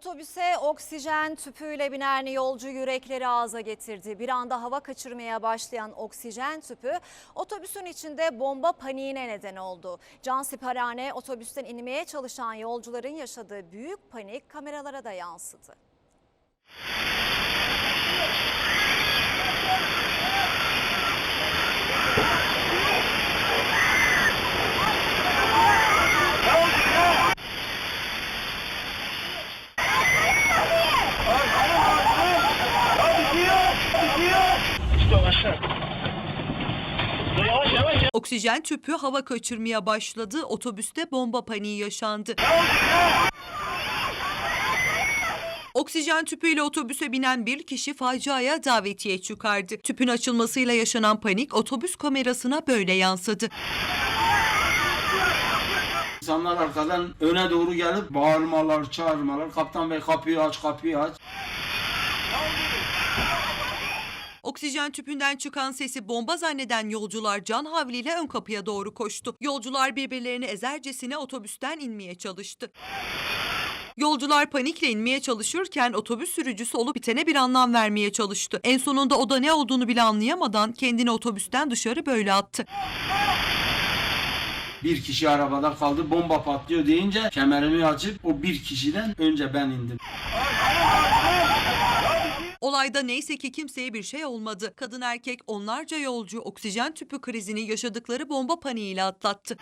Otobüse oksijen tüpüyle binen yolcu yürekleri ağza getirdi. Bir anda hava kaçırmaya başlayan oksijen tüpü otobüsün içinde bomba paniğine neden oldu. Cansiperhane otobüsten inmeye çalışan yolcuların yaşadığı büyük panik kameralara da yansıdı. Yavaş yavaş yavaş. Oksijen tüpü hava kaçırmaya başladı. Otobüste bomba paniği yaşandı. Oksijen tüpüyle otobüse binen bir kişi faciaya davetiye çıkardı. Tüpün açılmasıyla yaşanan panik otobüs kamerasına böyle yansıdı. İnsanlar arkadan öne doğru gelip bağırmalar, çağırmalar. Kaptan bey kapıyı aç, kapıyı aç. Oksijen tüpünden çıkan sesi bomba zanneden yolcular can havliyle ön kapıya doğru koştu. Yolcular birbirlerini ezercesine otobüsten inmeye çalıştı. Yolcular panikle inmeye çalışırken otobüs sürücüsü olup bitene bir anlam vermeye çalıştı. En sonunda o da ne olduğunu bile anlayamadan kendini otobüsten dışarı böyle attı. Bir kişi arabada kaldı, bomba patlıyor deyince kemerimi açıp o bir kişiden önce ben indim. Olayda neyse ki kimseye bir şey olmadı. Kadın erkek onlarca yolcu oksijen tüpü krizini yaşadıkları bomba paniğiyle atlattı.